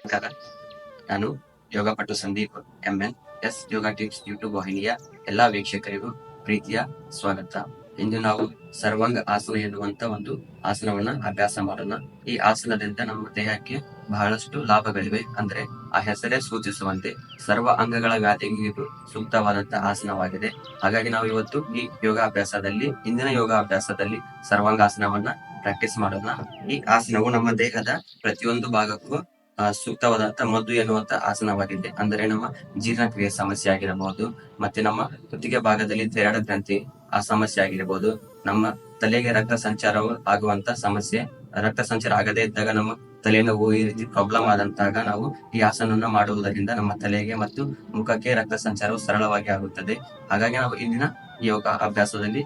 ನಮಸ್ಕಾರ. ನಾನು ಯೋಗಪಟು Sandeep MN S yoga tips YouTube ವಾಹಿನಿಯ ಎಲ್ಲಾ ವೀಕ್ಷಕರಿಗೂ ಪ್ರೀತಿಯ ಸ್ವಾಗತ. ಇಂದು ನಾವು ಸರ್ವಾಂಗ ಆಸನ ಎನ್ನುವಂತ ಒಂದು ಆಸನವನ್ನ, ಅಭ್ಯಾಸ ಮಾಡೋಣ. ಈ ಆಸನದಿಂದ ನಮ್ಮ ದೇಹಕ್ಕೆ ಬಹಳಷ್ಟು ಲಾಭಗಳಿವೆ. ಅಂದ್ರೆ ಆ ಹೆಸರೇ ಸೂಚಿಸುವಂತೆ ಸರ್ವ ಅಂಗಗಳ ವ್ಯಾಧಿಗೆ ಸೂಕ್ತವಾದಂತಹ ಆಸನವಾಗಿದೆ. ಹಾಗಾಗಿ ನಾವು ಇವತ್ತು ಈ ಯೋಗಾಭ್ಯಾಸದಲ್ಲಿ, ಇಂದಿನ ಯೋಗಾಭ್ಯಾಸದಲ್ಲಿ ಸರ್ವಾಂಗಾಸನವನ್ನ ಪ್ರಾಕ್ಟೀಸ್ ಮಾಡೋಣ. ಈ ಆಸನವು ನಮ್ಮ ದೇಹದ ಪ್ರತಿಯೊಂದು ಭಾಗಕ್ಕೂ ಸೂಕ್ತವಾದಂತ ಮದ್ದು ಎನ್ನುವಂತ ಆಸನವಾಗಿದೆ. ಅಂದರೆ ನಮ್ಮ ಜೀರ್ಣಕ್ರಿಯೆ ಸಮಸ್ಯೆ ಆಗಿರಬಹುದು, ಮತ್ತೆ ನಮ್ಮ ಕುತ್ತಿಗೆ ಭಾಗದಲ್ಲಿ ತೆರಡ ಗ್ರಂಥಿ ಆ ಸಮಸ್ಯೆ ಆಗಿರಬಹುದು. ನಮ್ಮ ತಲೆಗೆ ರಕ್ತ ಸಂಚಾರವು ಆಗುವಂತ ಸಮಸ್ಯೆ, ರಕ್ತ ಸಂಚಾರ ಆಗದೇ ಇದ್ದಾಗ ನಮ್ಮ ತಲೆನೋವು ಈ ರೀತಿ ಪ್ರಾಬ್ಲಮ್ ಆದಂತಾಗ ನಾವು ಈ ಆಸನವನ್ನು ಮಾಡುವುದರಿಂದ ನಮ್ಮ ತಲೆಗೆ ಮತ್ತು ಮುಖಕ್ಕೆ ರಕ್ತ ಸಂಚಾರವು ಸರಳವಾಗಿ ಆಗುತ್ತದೆ. ಹಾಗಾಗಿ ನಾವು ಇಂದಿನ ಯೋಗ ಅಭ್ಯಾಸದಲ್ಲಿ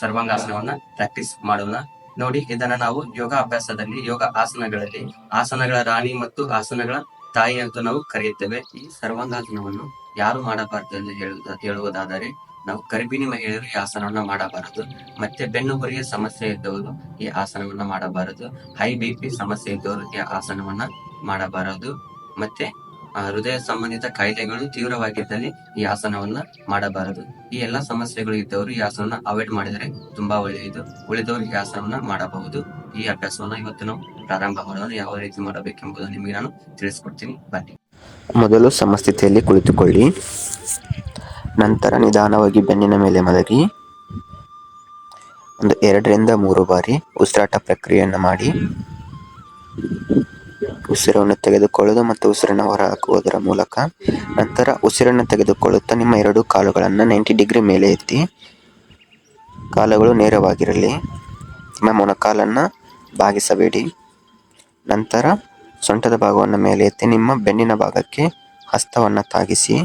ಸರ್ವಾಂಗಾಸನವನ್ನ ಪ್ರಾಕ್ಟೀಸ್ ಮಾಡೋಣ. ನೋಡಿ, ಇದನ್ನ ನಾವು ಯೋಗ ಅಭ್ಯಾಸದಲ್ಲಿ, ಯೋಗ ಆಸನಗಳಲ್ಲಿ, ಆಸನಗಳ ರಾಣಿ ಮತ್ತು ಆಸನಗಳ ತಾಯಿ ಅಂತ ನಾವು ಕರೆಯುತ್ತೇವೆ. ಈ ಸರ್ವಾಂಗಾಸನವನ್ನು ಯಾರು ಮಾಡಬಾರದು ಎಂದು ಹೇಳುವುದ ಹೇಳುವುದಾದರೆ, ನಾವು ಗರ್ಭಿಣಿ ಮಹಿಳೆಯರು ಈ ಆಸನವನ್ನು ಮಾಡಬಾರದು. ಮತ್ತೆ ಬೆನ್ನು ಹುರಿಗೆ ಸಮಸ್ಯೆ ಇದ್ದವರು ಈ ಆಸನವನ್ನು ಮಾಡಬಾರದು. ಹೈ ಬಿ ಪಿ ಸಮಸ್ಯೆ ಇದ್ದವರು ಈ ಆಸನವನ್ನ ಮಾಡಬಾರದು. ಮತ್ತೆ ಹೃದಯ ಸಂಬಂಧಿತ ಕಾಯಿಲೆಗಳು ತೀವ್ರವಾಗಿದ್ದಲ್ಲಿ ಈ ಆಸನವನ್ನ ಮಾಡಬಾರದು. ಈ ಎಲ್ಲಾ ಸಮಸ್ಯೆಗಳು ಇದ್ದವರು ಈ ಆಸನವನ್ನ ಅವಾಯ್ಡ್ ಮಾಡಿದರೆ ತುಂಬಾ ಒಳ್ಳೆಯದು. ಉಳಿದವರು ಈ ಆಸನವನ್ನ ಮಾಡಬಹುದು. ಈ ಅಭ್ಯಾಸವನ್ನ ಇವತ್ತು ನಾವು ಪ್ರಾರಂಭ ಮಾಡೋದು ಯಾವ ರೀತಿ ಮಾಡಬೇಕೆಂಬುದನ್ನು ನಿಮಗೆ ನಾನು ತಿಳಿಸ್ಕೊಡ್ತೀನಿ. ಬನ್ನಿ. ಮೊದಲು ಸಮಸ್ಥಿತಿಯಲ್ಲಿ ಕುಳಿತುಕೊಳ್ಳಿ. ನಂತರ ನಿಧಾನವಾಗಿ ಬೆನ್ನಿನ ಮೇಲೆ ಮಲಗಿ. ಒಂದು ಎರಡರಿಂದ ಮೂರು ಬಾರಿ ಉಸಿರಾಟ ಪ್ರಕ್ರಿಯೆಯನ್ನು ಮಾಡಿ. ಉಸಿರನ್ನು ತೆಗೆದುಕೊಳ್ಳುವುದು ಮತ್ತು ಉಸಿರನ್ನು ಹೊರಹಾಕುವುದರ ಮೂಲಕ ನಂತರ ಉಸಿರನ್ನು ತೆಗೆದುಕೊಳ್ಳುತ್ತಾ ನಿಮ್ಮ ಎರಡು ಕಾಲುಗಳನ್ನು ನೈಂಟಿ ಡಿಗ್ರಿ ಮೇಲೆ ಎತ್ತಿ ಕಾಲುಗಳು ನೇರವಾಗಿರಲಿ. ನಿಮ್ಮ ಮೊಣಕಾಲನ್ನು ಬಾಗಿಸಬೇಡಿ. ನಂತರ ಸೊಂಟದ ಭಾಗವನ್ನು ಮೇಲೆ ಎತ್ತಿ ನಿಮ್ಮ ಬೆನ್ನಿನ ಭಾಗಕ್ಕೆ ಹಸ್ತವನ್ನು ತಾಗಿಸಿ,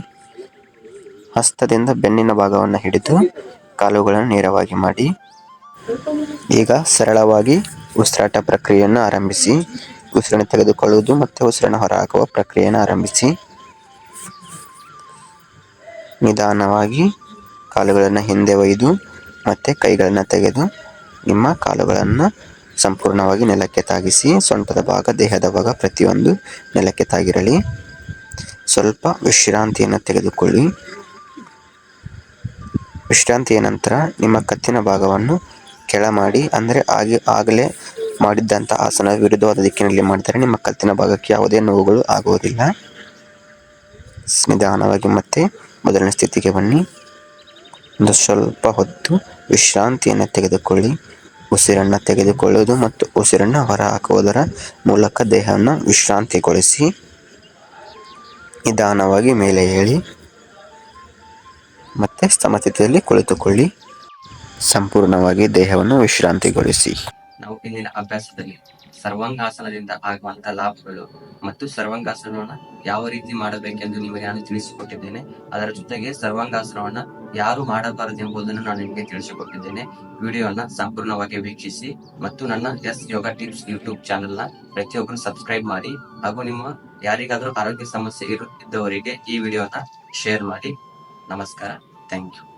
ಹಸ್ತದಿಂದ ಬೆನ್ನಿನ ಭಾಗವನ್ನು ಹಿಡಿದು ಕಾಲುಗಳನ್ನು ನೇರವಾಗಿ ಮಾಡಿ. ಈಗ ಸರಳವಾಗಿ ಉಸಿರಾಟ ಪ್ರಕ್ರಿಯೆಯನ್ನು ಆರಂಭಿಸಿ. ಉಸಿರನ್ನು ತೆಗೆದುಕೊಳ್ಳುವುದು ಮತ್ತು ಉಸಿರನ್ನು ಹೊರಹಾಕುವ ಪ್ರಕ್ರಿಯೆಯನ್ನು ಆರಂಭಿಸಿ. ನಿಧಾನವಾಗಿ ಕಾಲುಗಳನ್ನು ಹಿಂದೆ ಒಯ್ದು ಮತ್ತು ಕೈಗಳನ್ನು ತೆಗೆದು ನಿಮ್ಮ ಕಾಲುಗಳನ್ನು ಸಂಪೂರ್ಣವಾಗಿ ನೆಲಕ್ಕೆ ತಾಗಿಸಿ, ಸೊಂಟದ ಭಾಗ, ದೇಹದ ಭಾಗ ಪ್ರತಿಯೊಂದು ನೆಲಕ್ಕೆ ತಾಗಿರಲಿ. ಸ್ವಲ್ಪ ವಿಶ್ರಾಂತಿಯನ್ನು ತೆಗೆದುಕೊಳ್ಳಿ. ವಿಶ್ರಾಂತಿಯ ನಂತರ ನಿಮ್ಮ ಕತ್ತಿನ ಭಾಗವನ್ನು ಕೆಳ ಮಾಡಿ ಅಂದರೆ ಆಗಿ, ಆಗಲೇ ಮಾಡಿದ್ದಂಥ ಆಸನ ವಿರುದ್ಧವಾದ ದಿಕ್ಕಿನಲ್ಲಿ ಮಾಡಿದರೆ ನಿಮ್ಮ ಕತ್ತಿನ ಭಾಗಕ್ಕೆ ಯಾವುದೇ ನೋವುಗಳು ಆಗುವುದಿಲ್ಲ. ನಿಧಾನವಾಗಿ ಮತ್ತೆ ಮೊದಲನೇ ಸ್ಥಿತಿಗೆ ಬನ್ನಿ. ಒಂದು ಸ್ವಲ್ಪ ಹೊತ್ತು ವಿಶ್ರಾಂತಿಯನ್ನು ತೆಗೆದುಕೊಳ್ಳಿ. ಉಸಿರನ್ನು ತೆಗೆದುಕೊಳ್ಳುವುದು ಮತ್ತು ಉಸಿರನ್ನು ಹೊರಹಾಕುವುದರ ಮೂಲಕ ದೇಹವನ್ನು ವಿಶ್ರಾಂತಿಗೊಳಿಸಿ. ನಿಧಾನವಾಗಿ ಮೇಲೆ ಏಳಿ. ಮತ್ತೆ ಸಮಸ್ಥಿತಿಯಲ್ಲಿ ಕುಳಿತುಕೊಳ್ಳಿ. ಸಂಪೂರ್ಣವಾಗಿ ದೇಹವನ್ನು ವಿಶ್ರಾಂತಿಗೊಳಿಸಿ. ನಾವು ಇಂದಿನ ಅಭ್ಯಾಸದಲ್ಲಿ ಸರ್ವಾಂಗಾಸನದಿಂದ ಆಗುವಂತ ಲಾಭಗಳು ಮತ್ತು ಸರ್ವಾಂಗಾಸನವನ್ನ ಯಾವ ರೀತಿ ಮಾಡಬೇಕೆಂದು ನಿಮಗೆ ನಾನು ತಿಳಿಸಿಕೊಟ್ಟಿದ್ದೇನೆ. ಅದರ ಜೊತೆಗೆ ಸರ್ವಾಂಗಾಸನವನ್ನ ಯಾರು ಮಾಡಬಾರದು ಎಂಬುದನ್ನು ನಾನು ನಿಮಗೆ ತಿಳಿಸಿಕೊಟ್ಟಿದ್ದೇನೆ. ವಿಡಿಯೋನ ಸಂಪೂರ್ಣವಾಗಿ ವೀಕ್ಷಿಸಿ ಮತ್ತು ನನ್ನ ಎಸ್ ಯೋಗ ಟಿಪ್ಸ್ ಯೂಟ್ಯೂಬ್ ಚಾನೆಲ್ನ ಪ್ರತಿಯೊಬ್ಬರು ಸಬ್ಸ್ಕ್ರೈಬ್ ಮಾಡಿ ಹಾಗೂ ನಿಮ್ಮ ಯಾರಿಗಾದರೂ ಆರೋಗ್ಯ ಸಮಸ್ಯೆ ಇರುತ್ತಿದ್ದವರಿಗೆ ಈ ವಿಡಿಯೋನ ಶೇರ್ ಮಾಡಿ. ನಮಸ್ಕಾರ. Thank you.